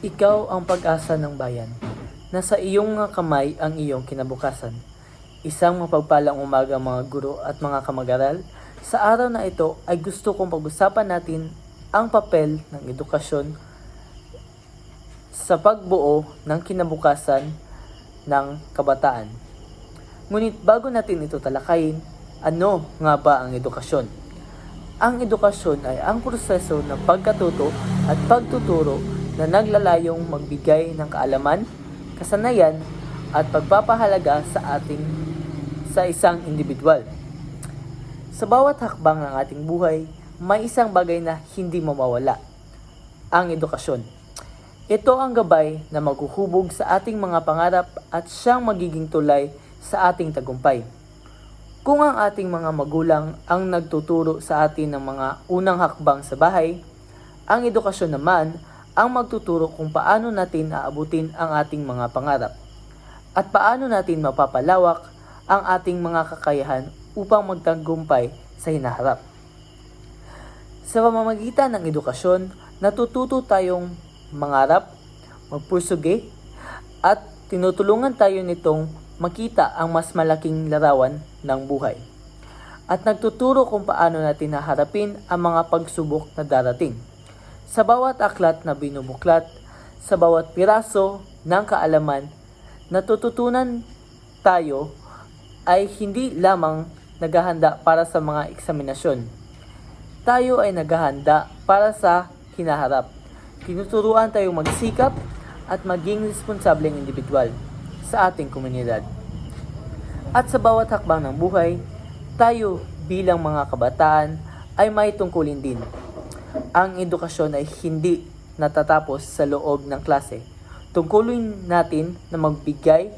Ikaw ang pag-asa ng bayan. Nasa iyong mga kamay ang iyong kinabukasan. Isang mapagpalang umaga mga guro at mga kamag-aral. Sa araw na ito ay gusto kong pag-usapan natin ang papel ng edukasyon sa pagbuo ng kinabukasan ng kabataan. Ngunit bago natin ito talakayin, ano nga ba ang edukasyon? Ang edukasyon ay ang proseso ng pagkatuto at pagtuturo na naglalayong magbigay ng kaalaman, kasanayan, at pagpapahalaga sa ating sa isang individual. Sa bawat hakbang ng ating buhay, may isang bagay na hindi mawawala, ang edukasyon. Ito ang gabay na maghuhubog sa ating mga pangarap at siyang magiging tulay sa ating tagumpay. Kung ang ating mga magulang ang nagtuturo sa atin ng mga unang hakbang sa bahay, ang edukasyon naman ang magtuturo kung paano natin aabutin ang ating mga pangarap at paano natin mapapalawak ang ating mga kakayahan upang magtagumpay sa hinaharap. Sa pamamagitan ng edukasyon, natututo tayong mangarap, magpursugi, at tinutulungan tayo nitong makita ang mas malaking larawan ng buhay. At nagtuturo kung paano natin haharapin ang mga pagsubok na darating. Sa bawat aklat na binubuklat, sa bawat piraso ng kaalaman, natututunan tayo ay hindi lamang naghahanda para sa mga eksaminasyon. Tayo ay naghahanda para sa hinaharap. Tinuturuan tayong magsikap at maging responsableng individual sa ating komunidad. At sa bawat hakbang ng buhay, tayo bilang mga kabataan ay may tungkulin din. Ang edukasyon ay hindi natatapos sa loob ng klase. Tungkulin natin na magbigay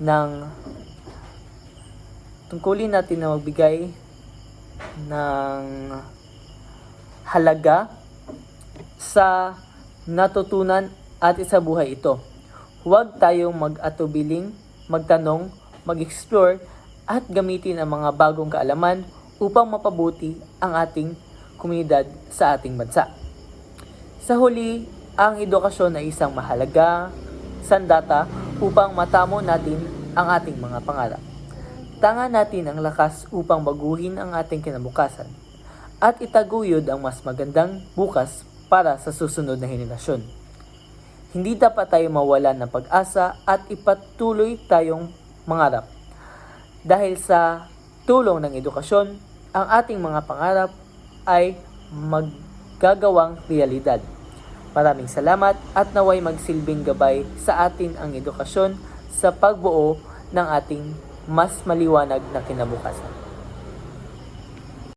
ng tungkulin natin na magbigay ng halaga sa natutunan at isabuhay ito. Huwag tayong mag-atubiling, magtanong, mag-explore at gamitin ang mga bagong kaalaman upang mapabuti ang ating komunidad sa ating bansa. Sa huli, ang edukasyon ay isang mahalaga sandata upang matamo natin ang ating mga pangarap. Tanga natin ang lakas upang baguhin ang ating kinabukasan at itaguyod ang mas magandang bukas para sa susunod na henerasyon. Hindi dapat tayo mawalan ng pag-asa at ipatuloy tayong mangarap. Dahil sa tulong ng edukasyon, ang ating mga pangarap ay maggagawang realidad. Maraming salamat at naway magsilbing gabay sa atin ang edukasyon sa pagbuo ng ating mas maliwanag na kinabukasan.